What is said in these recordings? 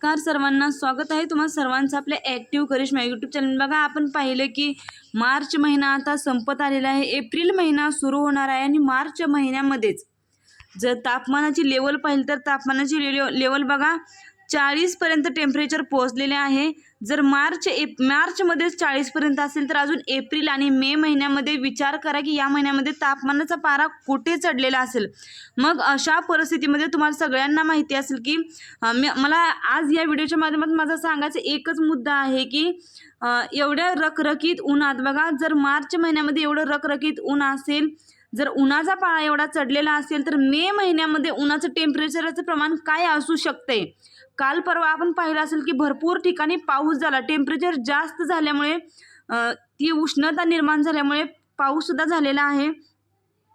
नमस्कार सर्वांना स्वागत आहे तुम्हा सर्वांचं आपल्या ॲक्टिव्ह करिश्मा यूट्यूब चॅनल बघा आपण पाहिलं की मार्च महिना आता संपत आलेला आहे. एप्रिल महिना सुरू होणार आहे आणि मार्च महिन्यामध्येच जर तापमानाची लेवल पाहिली तर तापमानाची लेव लेवल बघा चाळीसपर्यंत टेम्परेचर पोहोचलेले आहे. जर मार्च एप मार्चमध्येच चाळीसपर्यंत असेल तर अजून एप्रिल आणि मे महिन्यामध्ये विचार करा की या महिन्यामध्ये तापमानाचा पारा कुठे चढलेला असेल. मग अशा परिस्थितीमध्ये तुम्हाला सगळ्यांना माहिती असेल की मला आज या व्हिडिओच्या माध्यमातून माझा सांगायचा एकच मुद्दा आहे की एवढ्या रखरखीत उन्हात बघा जर मार्च महिन्यामध्ये एवढं रखरखीत ऊन असेल जर उन्हाचा पाळा एवढा चढलेला असेल तर मे महिन्यामध्ये उन्हाचं टेम्परेचरचं प्रमाण काय असू शकते काल परवा आपण पाहिलं असेल की भरपूर ठिकाणी पाऊस झाला. टेम्परेचर जास्त झाल्यामुळे ती उष्णता निर्माण झाल्यामुळे पाऊससुद्धा झालेला आहे.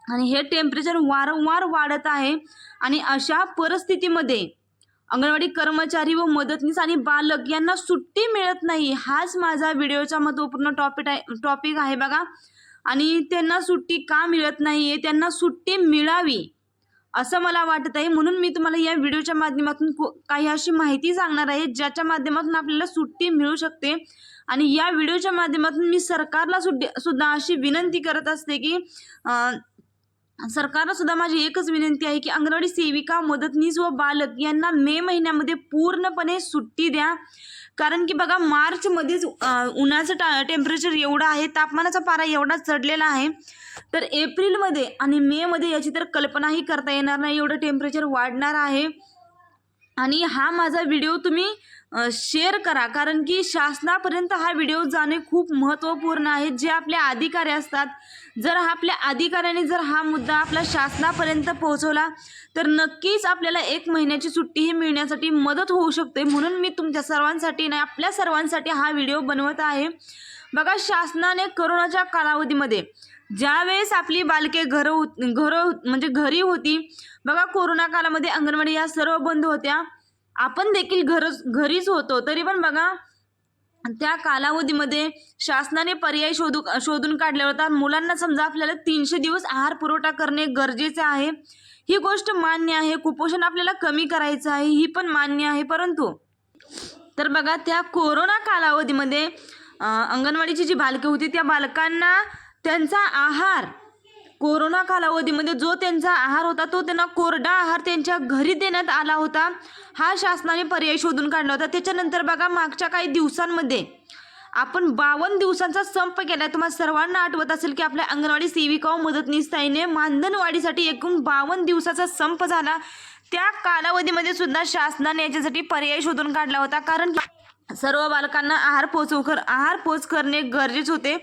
आणि हे टेम्परेचर वारंवार वाढत आहे. आणि अशा परिस्थितीमध्ये अंगणवाडी कर्मचारी व मदतनीस आणि बालक यांना सुट्टी मिळत नाही. हाच माझा व्हिडिओचा महत्त्वपूर्ण टॉपिक आहे टॉपिक आहे बघा. आणि त्यांना सुट्टी का मिळत नाही आहे त्यांना सुट्टी मिळावी असं मला वाटत आहे. म्हणून मी तुम्हाला या व्हिडिओच्या माध्यमातून काही अशी माहिती सांगणार आहे ज्याच्या माध्यमातून आपल्याला सुट्टी मिळू शकते. आणि या व्हिडिओच्या माध्यमातून मी सरकारला सुट्टी सुद्धा अशी विनंती करत असते की सरकारला सुद्धा माझी एकच विनंती आहे की अंगणवाडी सेविका मदतनीस व बालक यांना मे महिन्यामध्ये पूर्णपणे सुट्टी द्या. कारण की बघा मार्चमध्येच उन्हाचं टा टेम्परेचर एवढं आहे तापमानाचा पारा एवढा चढलेला आहे. तर एप्रिलमध्ये आणि मेमध्ये याची तर कल्पनाही करता येणार नाही एवढं टेम्परेचर वाढणार आहे. आणि हा माझा व्हिडिओ तुम्ही शेअर करा. कारण की शासनापर्यंत हा व्हिडिओ जाणे खूप महत्त्वपूर्ण आहे. जे आपले अधिकारी असतात जर आपल्या अधिकाऱ्यांनी जर हा मुद्दा आपल्या शासनापर्यंत पोहोचवला तर नक्कीच आपल्याला एक महिन्याची सुट्टी ही मिळण्यासाठी मदत होऊ शकते. म्हणून मी तुमच्या सर्वांसाठी नाही आपल्या सर्वांसाठी हा व्हिडिओ बनवत आहे. बघा शासनाने करोनाच्या कालावधीमध्ये ज्यावेळेस आपली बालके घरं घर घरं म्हणजे घरी होती बघा कोरोना काळामध्ये अंगणवाडी या सर्व बंद होत्या. आपण देखील घर घरीच होतो. तरी पण बघा त्या कालावधीमध्ये शासनाने पर्याय शोधू शोधून काढला होता मुलांना समजा आपल्याला तीनशे दिवस आहार पुरवठा करणे गरजेचे आहे. ही गोष्ट मान्य आहे. कुपोषण आपल्याला कमी करायचं आहे. ही पण मान्य आहे. परंतु तर बघा त्या कोरोना कालावधीमध्ये अंगणवाडीची जी बालके होती त्या बालकांना त्यांचा आहार कोरोना कालावधीमध्ये जो त्यांचा आहार होता तो त्यांना कोरडा आहार त्यांच्या घरी देण्यात आला होता. हा शासनाने पर्याय शोधून काढला होता. त्याच्यानंतर बघा मागच्या काही दिवसांमध्ये आपण बावन्न दिवसांचा संप केला तुम्हाला सर्वांना आठवत असेल की आपल्या अंगणवाडी सेविका व मदतनीस ताईने मानधनवाढीसाठी एकूण बावन्न दिवसाचा संप झाला. त्या कालावधीमध्ये सुद्धा शासनाने याच्यासाठी पर्याय शोधून काढला होता. कारण सर्व बालकांना आहार पोचव कर आहार पोच करणे गरजेचे होते.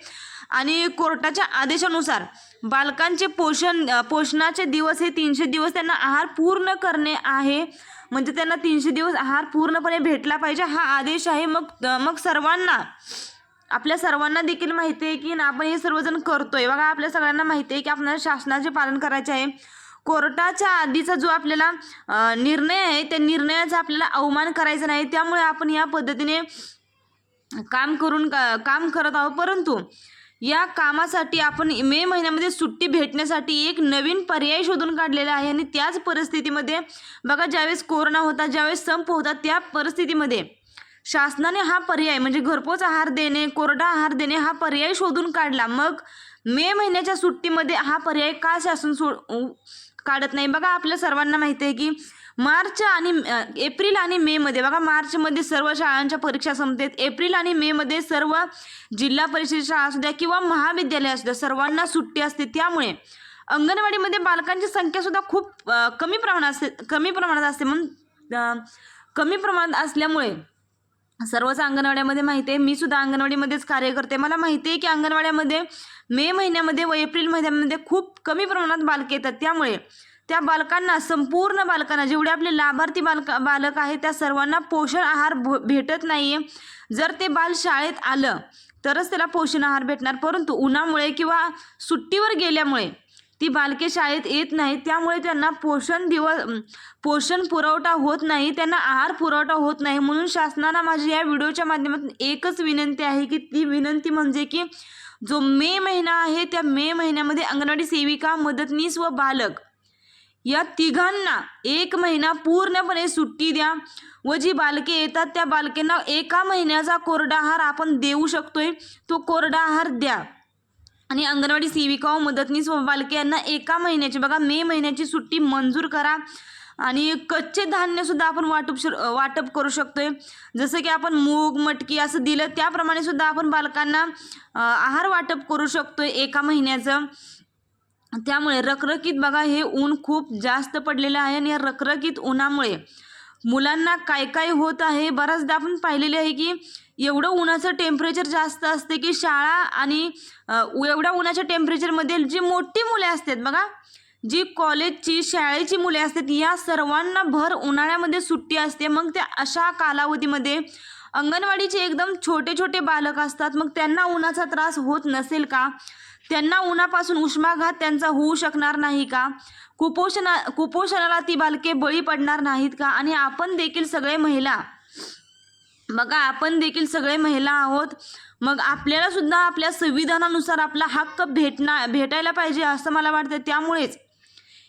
आणि कोर्टाच्या आदेशानुसार बालकांचे पोषण पोषणाचे दिवस हे तीनशे दिवस त्यांना आहार पूर्ण करणे आहे. म्हणजे त्यांना तीनशे दिवस आहार पूर्णपणे भेटला पाहिजे हा आदेश आहे. मग मग सर्वांना आपल्या सर्वांना देखील माहिती आहे की आपण हे सर्वजण करतोय. बघा आपल्या सगळ्यांना माहिती आहे की आपल्याला शासनाचे पालन करायचे आहे. कोर्टाच्या आधीचा जो आपल्याला निर्णय आहे त्या निर्णयाचा आपल्याला अवमान करायचा नाही. त्यामुळे आपण या पद्धतीने काम करून का काम करत आहोत. परंतु या कामासाठी आपण मे महिन्यामध्ये सुट्टी भेटण्यासाठी एक नवीन पर्याय शोधून काढलेला आहे आणि त्याच परिस्थितीमध्ये बघा ज्यावेळेस कोरोना होता ज्यावेळेस संप होता त्या परिस्थितीमध्ये शासनाने हा पर्याय म्हणजे घरपोच आहार देणे कोरडा आहार देणे हा पर्याय शोधून काढला. मग मे महिन्याच्या सुट्टीमध्ये हा पर्याय का शासन सो काढत नाही. बघा आपल्या सर्वांना माहिती आहे की मार्च आणि एप्रिल आणि मेमध्ये बघा मार्चमध्ये सर्व शाळांच्या परीक्षा संपतात. एप्रिल आणि मेमध्ये सर्व जिल्हा परिषद शाळा असू द्या किंवा महाविद्यालय असू द्या सर्वांना सुट्टी असते. त्यामुळे अंगणवाडीमध्ये बालकांची संख्यासुद्धा खूप कमी प्रमाणात असते कमी प्रमाणात असते. म्हणून कमी प्रमाणात असल्यामुळे सर्वच अंगणवाड्यामध्ये माहिती आहे मी सुद्धा अंगणवाडीमध्येच कार्य करते. मला माहिती आहे की अंगणवाड्यामध्ये मे महिन्यामध्ये व एप्रिल महिन्यामध्ये खूप कमी प्रमाणात बालके येतात. त्यामुळे त्या बालकांना संपूर्ण बालकांना जेवढे आपले लाभार्थी बालक बालक आहेत त्या सर्वांना पोषण आहार भेटत नाही आहे जर ते बाल शाळेत आलं तरच त्याला पोषण आहार भेटणार. परंतु उन्हामुळे किंवा सुट्टीवर गेल्यामुळे ती बालके शाळेत येत नाहीत त्यामुळे त्यांना पोषण दिवस पोषण पुरवठा होत नाही. त्यांना आहार पुरवठा होत नाही. म्हणून शासनाला माझी या व्हिडिओच्या माध्यमातून एकच विनंती आहे की ती विनंती म्हणजे की जो मे महिना आहे त्या मे महिन्यामध्ये अंगणवाडी सेविका मदतनीस व बालक या तिघांना एक महिना पूर्णपणे सुट्टी द्या व जी बालके येतात त्या बालकेंना एका महिन्याचा कोरडा आहार आपण देऊ शकतोय तो कोरडा आहार द्या. आणि अंगणवाडी सेविका व मदतनीस व बालके यांना एका महिन्याची बघा मे महिन्याची सुट्टी मंजूर करा. आणि कच्चे धान्य सुद्धा आपण वाटप शर- वाटप करू शकतोय. जसं की आपण मूग मटकी असं दिलं त्याप्रमाणे सुद्धा आपण बालकांना आहार वाटप करू शकतोय एका महिन्याचं. त्यामुळे रखरखीत बघा हे ऊन खूप जास्त पडलेलं आहे आणि या रखरखीत उन्हामुळे मुलांना काय काय होत आहे? बऱ्याचदा आपण पाहिलेले आहे की एवढं उन्हाचं टेम्परेचर जास्त असते की शाळा आणि एवढ्या उन्हाच्या टेम्परेचरमध्ये जी मोठी मुले असतात बघा जी कॉलेजची शाळेची मुले असतात या सर्वांना भर उन्हाळ्यामध्ये सुट्टी असते. मग त्या अशा कालावधीमध्ये अंगणवाडीचे एकदम छोटे छोटे बालक असतात. मग त्यांना उन्हाचा त्रास होत नसेल का? त्यांना उन्हापासून उष्माघात त्यांचा होऊ शकणार नाही का? कुपोषणा कुपोषणाला ती बालके बळी पडणार नाहीत का? आणि आपण देखील सगळे महिला बघा आपण देखील सगळे महिला आहोत. मग आपल्याला सुद्धा आपल्या संविधानानुसार आपला हक्क भेटणार भेटायला पाहिजे असं मला वाटतं. त्यामुळेच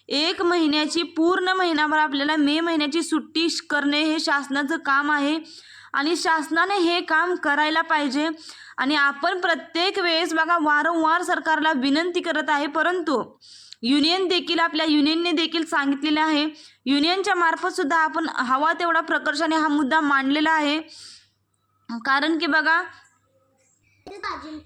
एक महिन्याची पूर्ण महिनाभर आपल्याला मे महिन्याची सुट्टी करणे हे शासनाचं काम आहे. आणि शासनाने हे काम करायला पाहिजे. आणि आपण प्रत्येक वेळेस बघा वारंवार सरकारला विनंती करत आहे. परंतु युनियन देखील आपल्या युनियनने देखील सांगितलेले आहे. युनियनच्या मार्फत सुद्धा आपण हवा तेवढा प्रकर्षाने हा मुद्दा मांडलेला आहे. कारण की बघा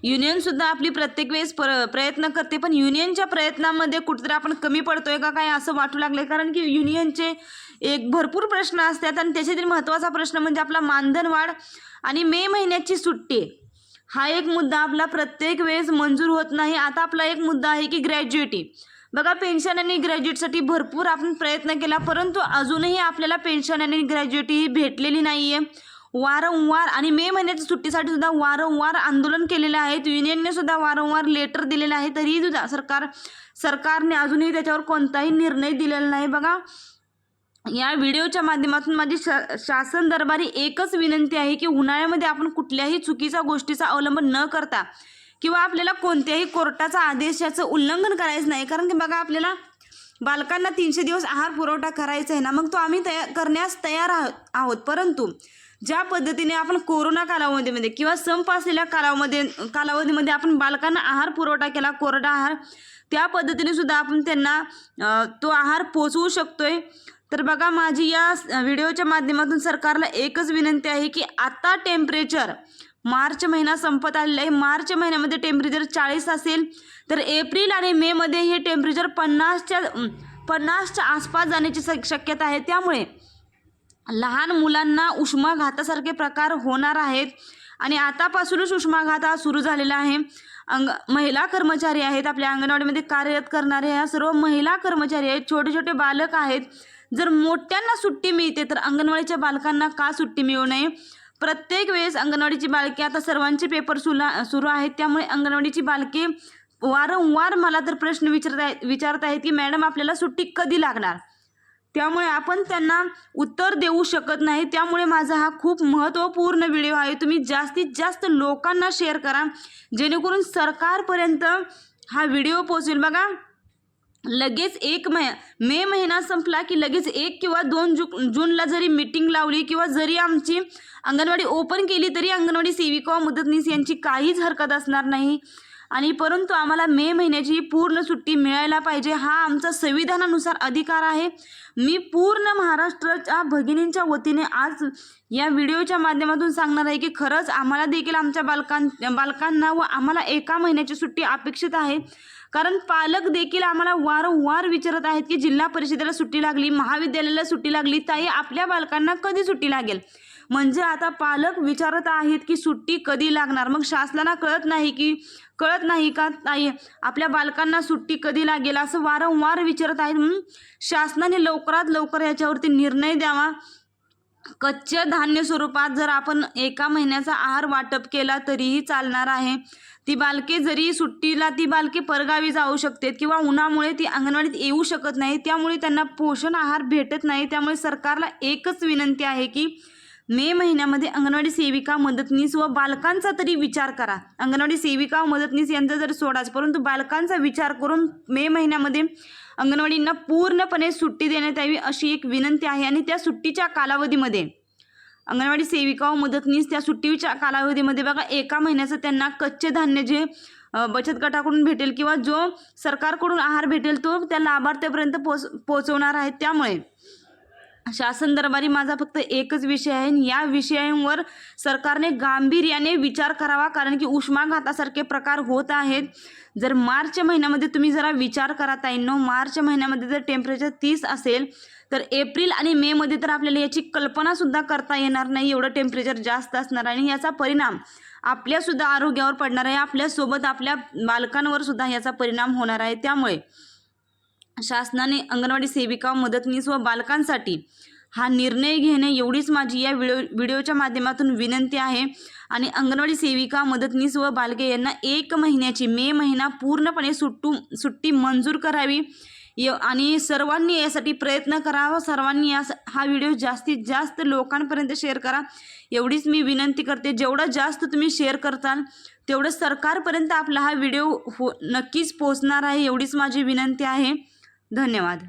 युनियन सुद्धा आपली प्रत्येक वेळेस प्र प्रयत्न करते. पण युनियनच्या प्रयत्नामध्ये कुठेतरी आपण कमी पडतोय का काय असं वाटू लागले कारण की युनियनचे एक भरपूर प्रश्न असतात. आणि त्याच्यातील महत्त्वाचा प्रश्न म्हणजे आपला मानधन वाढ आणि मे महिन्याची सुट्टी. हा एक मुद्दा आपला प्रत्येक वेळेस मंजूर होत नाही. आता आपला एक मुद्दा आहे की ग्रॅज्युएटी बघा पेन्शन आणि ग्रॅज्युएटसाठी भरपूर आपण प्रयत्न केला परंतु अजूनही आपल्याला पेन्शन आणि ग्रॅज्युएटी ही भेटलेली नाही आहे वारंवार आणि मे महिन्याच्या सुट्टीसाठी सुद्धा वारंवार आंदोलन केलेलं आहेत युनियनने सुद्धा वारंवार लेटर दिलेलं आहे. तरीही सुद्धा सरकार सरकारने अजूनही त्याच्यावर कोणताही निर्णय दिलेला नाही. बघा या व्हिडिओच्या माध्यमातून माझी शा शासन दरबारी एकच विनंती आहे की उन्हाळ्यामध्ये आपण कुठल्याही चुकीच्या गोष्टीचा अवलंब न करता किंवा आपल्याला कोणत्याही कोर्टाचा आदेशाचं उल्लंघन करायचं नाही. कारण की बघा आपल्याला बालकांना तीनशे दिवस आहार पुरवठा करायचा आहे ना मग तो आम्ही तया करण्यास तयार आहोत आहोत. परंतु ज्या पद्धतीने आपण कोरोना कालावधीमध्ये किंवा संप असलेल्या कालावधीमध्ये कालावधीमध्ये आपण बालकांना आहार पुरवठा केला कोरडा आहार त्या पद्धतीने सुद्धा आपण त्यांना तो आहार पोचवू शकतोय. तर बघा माझी या स- व्हिडिओच्या माध्यमातून सरकारला एकच विनंती आहे की आता टेम्परेचर मार्च महिना संपत आलेला आहे. मार्च महिन्यामध्ये टेम्परेचर चाळीस असेल. तर एप्रिल आणि मेमध्ये हे टेम्परेचर पन्नासच्या पन्नासच्या आसपास जाण्याची शक्यता आहे. त्यामुळे लहान मुलांना उष्माघातासारखे प्रकार होणार आहेत. आणि आतापासूनच उष्माघात हा सुरू झालेला आहे. अंग महिला कर्मचारी आहेत आपल्या अंगणवाडीमध्ये कार्यरत करणारे ह्या सर्व महिला कर्मचारी आहेत. छोटे छोटे बालक आहेत. जर मोठ्यांना सुट्टी मिळते तर अंगणवाडीच्या बालकांना का सुट्टी मिळू नये? प्रत्येक वेळेस अंगणवाडीची बालके आता सर्वांचे पेपर सुला सुरू आहेत त्यामुळे अंगणवाडीची बालके वारंवार मला तर प्रश्न विचारत आहेत विचारत आहेत की मॅडम आपल्याला सुट्टी कधी लागणार? त्यामुळे आपण त्यांना उत्तर देऊ शकत नाही. त्यामुळे माझा हा खूप महत्त्वपूर्ण व्हिडिओ आहे. तुम्ही जास्तीत जास्त लोकांना शेअर करा. जेणेकरून सरकारपर्यंत हा व्हिडिओ पोहोचेल. बघा लगेच एक मै मे महिना संपला की लगेच एक किंवा दोन जू जूनला जरी मीटिंग लावली किंवा जरी आमची अंगणवाडी ओपन केली तरी अंगणवाडी सेविका मुदतनीस मदतनीस यांची काहीच हरकत असणार नाही. आणि परंतु आम्हाला मे महिन्याची ही पूर्ण सुट्टी मिळायला पाहिजे हा आमचा संविधानानुसार अधिकार आहे. मी पूर्ण महाराष्ट्राच्या भगिनींच्या वतीने आज या व्हिडिओच्या माध्यमातून सांगणार आहे की खरंच आम्हाला देखील आमच्या बालकां बालकांना व आम्हाला एका महिन्याची सुट्टी अपेक्षित आहे. कारण पालक देखील आम्हाला वारंवार विचारत आहेत की जिल्हा परिषदेला सुट्टी लागली महाविद्यालयाला सुट्टी लागली ताई आपल्या बालकांना कधी सुट्टी लागेल? म्हणजे आता पालक विचारत आहेत की सुट्टी कधी लागणार? मग शासनाला कळत नाही की कळत नाही का? ताई आपल्या बालकांना सुट्टी कधी लागेल? असं वारंवार विचारत आहेत. म्हणून शासनाने लवकरात लवकर याच्यावरती निर्णय द्यावा. कच्च्या धान्य स्वरूपात जर आपण एका महिन्याचा आहार वाटप केला तरीही चालणार आहे. ती बालके जरी सुट्टीला ती बालके परगावी जाऊ शकतात किंवा उन्हामुळे ती अंगणवाडीत येऊ शकत नाही. त्यामुळे त्यांना पोषण आहार भेटत नाही. त्यामुळे सरकारला एकच विनंती आहे की मे महिन्यामध्ये अंगणवाडी सेविका मदतनीस व बालकांचा तरी विचार करा. अंगणवाडी सेविका व मदतनीस यांचा जर सोडाच परंतु बालकांचा विचार करून मे महिन्यामध्ये अंगणवाडींना पूर्णपणे सुट्टी देण्यात यावी अशी एक विनंती आहे. आणि त्या सुट्टीच्या कालावधीमध्ये अंगणवाडी सेविका व मदतनीस त्या सुट्टीच्या कालावधीमध्ये बघा एका महिन्याचं त्यांना कच्चे धान्य जे बचत गटाकडून भेटेल किंवा जो सरकारकडून आहार भेटेल तो त्या लाभार्थ्यापर्यंत पोच पोचवणार आहेत त्यामुळे शासन दरबारी माझा फक्त एकच विषय आहे आणि या विषयांवर सरकारने गांभीर्याने विचार करावा कारण की उष्माघातासारखे प्रकार होत आहेत. जर मार्च महिन्यामध्ये तुम्ही जरा विचार करा ताईंनो मार्च महिन्यामध्ये जर टेम्परेचर तीस असेल तर एप्रिल आणि मेमध्ये तर आपल्याला याची कल्पनासुद्धा करता येणार नाही एवढं टेम्परेचर जास्त असणार आणि याचा परिणाम आपल्यासुद्धा आरोग्यावर पडणार आहे आपल्यासोबत आपल्या बालकांवर सुद्धा याचा परिणाम होणार आहे. त्यामुळे शासनाने अंगणवाडी सेविका मदतनीस व बालकांसाठी हा निर्णय घेणे एवढीच माझी या व्हिडिओ व्हिडिओच्या माध्यमातून विनंती आहे. आणि अंगणवाडी सेविका मदतनीस व बालके यांना एक महिन्याची मे महिना पूर्णपणे सुट्टू सुट्टी मंजूर करावी. य आणि सर्वांनी यासाठी प्रयत्न करावा. सर्वांनी या हा व्हिडिओ जास्तीत जास्त लोकांपर्यंत शेअर करा. एवढीच मी विनंती करते. जेवढं जास्त तुम्ही शेअर करताल तेवढं सरकारपर्यंत आपला हा व्हिडिओ हो नक्कीच पोचणार आहे. एवढीच माझी विनंती आहे. धन्यवाद.